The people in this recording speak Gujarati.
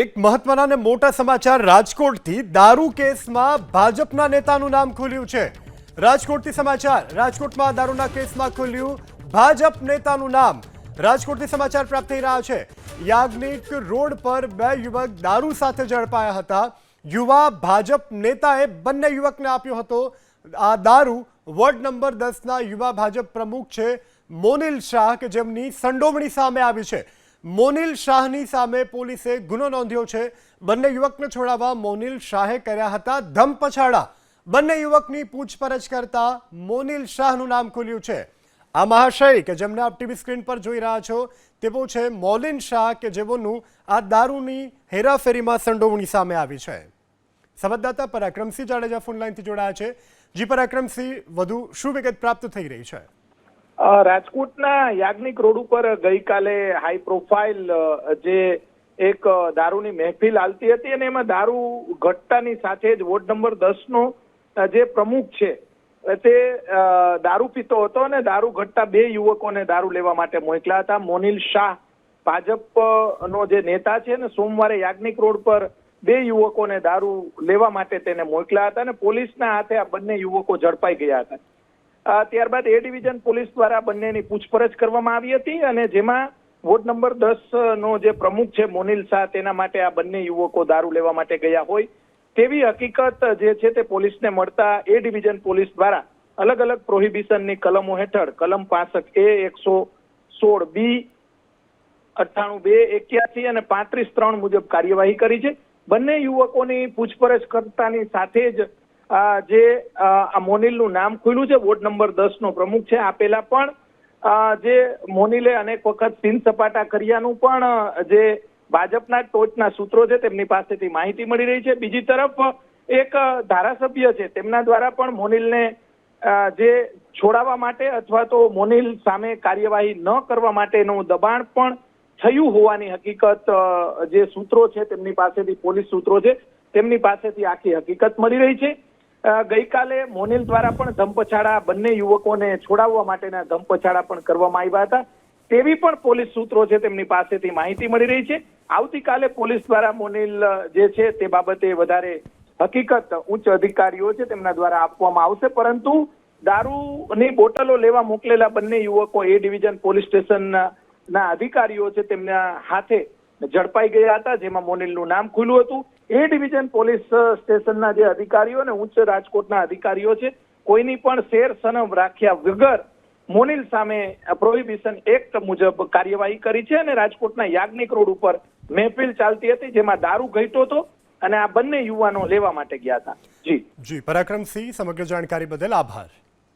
એક મહત્વના અને મોટા સમાચાર રાજકોટથી દારૂ કેસમાં ભાજપના નેતાનું નામ ખુલ્યું છે. રાજકોટથી સમાચાર, રાજકોટમાં દારૂના કેસમાં ખુલ્યું ભાજપ નેતાનું નામ. રાજકોટથી સમાચાર પ્રાપ્ત થઈ રહ્યા છે. યાજ્ઞિક રોડ પર બે યુવક દારૂ સાથે ઝડપાયા હતા. યુવા ભાજપ નેતાએ બંને યુવકને આપ્યો હતો. આ દારૂ વોર્ડ નંબર દસના યુવા ભાજપ પ્રમુખ છે મોનિલ શાહ, કે જેમની સંડોવણી સામે આવી છે. મોનિલ શાહની સામે પોલીસે ગુનો નોંધ્યો છે. બંને યુવકને છોડાવવા મોનિલ શાહે કર્યા હતા ધમપછાડા. બંને યુવકની પૂછપરછ કરતા મોનિલ શાહનું નામ ખુલ્યું છે. આ મહાશય કે જેમને આપ ટીવી સ્ક્રીન પર જોઈ રહ્યા છો તેવો છે મોલિન શાહ કે જેઓનું આ દારૂની હેરાફેરીમાં સંડોવણી સામે આવી છે. સંવાદદાતા પરાક્રમસિંહ જાડેજા ફોન લાઈનથી જોડાયા છે. જી પરાક્રમસિંહ, વધુ શું વિગત પ્રાપ્ત થઈ રહી છે? રાજકોટના યાજ્ઞિક રોડ ઉપર ગઈકાલે હાઈ પ્રોફાઇલ જે એક દારૂની મહેફિલ હાલતી હતી અને એમાં દારૂ ઘટતાની સાથે જ વોર્ડ નંબર દસ નો જે પ્રમુખ છે તે દારૂ પીતો હતો અને દારૂ ઘટતા બે યુવકોને દારૂ લેવા માટે મોકલા હતા. મોનિલ શાહ ભાજપ નો જે નેતા છે ને સોમવારે યાજ્ઞિક રોડ પર બે યુવકોને દારૂ લેવા માટે તેને મોકલા હતા અને પોલીસના હાથે આ બંને યુવકો ઝડપાઈ ગયા હતા. ત્યારબાદ એ ડિવિઝન પોલીસ દ્વારા બંનેની પૂછપરછ કરવામાં આવી હતી અને જેમાં વોર્ડ નંબર દસ નો જે પ્રમુખ છે મોનિલ શાહ, તેના માટે આ બંને યુવકો દારૂ લેવા માટે ગયા હોય. તેવી હકીકત જે છે તે પોલીસને મળતા એ ડિવિઝન પોલીસ દ્વારા અલગ અલગ પ્રોહિબિશનની કલમો હેઠળ, કલમ પાસઠ એ એકસો સોળ બી, અઠ્ઠાણું બે, એક્યાસી અને પાંત્રીસ ત્રણ મુજબ કાર્યવાહી કરી છે. બંને યુવકોની પૂછપરછ કરતાની સાથે જ જે આ મોનિલનું નામ ખુલ્યું છે, વોર્ડ નંબર દસ નો પ્રમુખ છે આ પહેલા પણ જે મોનિલે અનેક વખત સીન સપાટા કર્યાનું પણ જે ભાજપના ટોચના સૂત્રો છે, તેમની પાસેથી માહિતી મળી રહી છે. બીજી તરફ, એક ધારાસભ્ય છે, તેમના દ્વારા પણ મોનિલને જે છોડાવવા માટે અથવા તો મોનિલ સામે કાર્યવાહી ન કરવા માટેનું દબાણ પણ થયું હોવાની હકીકત જે સૂત્રો છે, તેમની પાસેથી પોલીસ સૂત્રો છે, તેમની પાસેથી આખી હકીકત મળી રહી છે. ગઈકાલે મોનિલ દ્વારા પણ ધમપછાડા બંને યુવકોને છોડાવવા માટેના ધમપછાડા પણ કરવામાં આવ્યા હતા. તેવી પણ પોલીસ સૂત્રો છે તેમની પાસેથી માહિતી મળી રહી છે. આવતીકાલે પોલીસ દ્વારા મોનિલ જે છે તે બાબતે વધારે હકીકત ઉચ્ચ અધિકારીઓ છે તેમના દ્વારા આપવામાં આવશે. પરંતુ દારૂની બોટલો લેવા મોકલેલા બંને યુવકો એ ડિવિઝન પોલીસ સ્ટેશન ના અધિકારીઓ છે તેમના હાથે ઝડપાઈ ગયા હતા, જેમાં મોનિલનું નામ ખુલ્લું હતું. એ ડિવિઝન પોલીસ સ્ટેશનના જે અધિકારીઓ અને ઉચ્ચ રાજકોટના અધિકારીઓ છે, કોઈની પણ શેર સનમ રાખ્યા વગર મોનિલ સામે પ્રોહિબિશન એક્ટ મુજબ કાર્યવાહી કરી છે અને રાજકોટના યાજ્ઞિક રોડ ઉપર મહેફિલ ચાલતી હતી, જેમાં દારૂ ઘટ્યો હતો અને આ બંને યુવાનો લેવા માટે ગયા હતા. જી. જી, પરાક્રમસિંહ, સમગ્ર જાણકારી બદલ આભાર.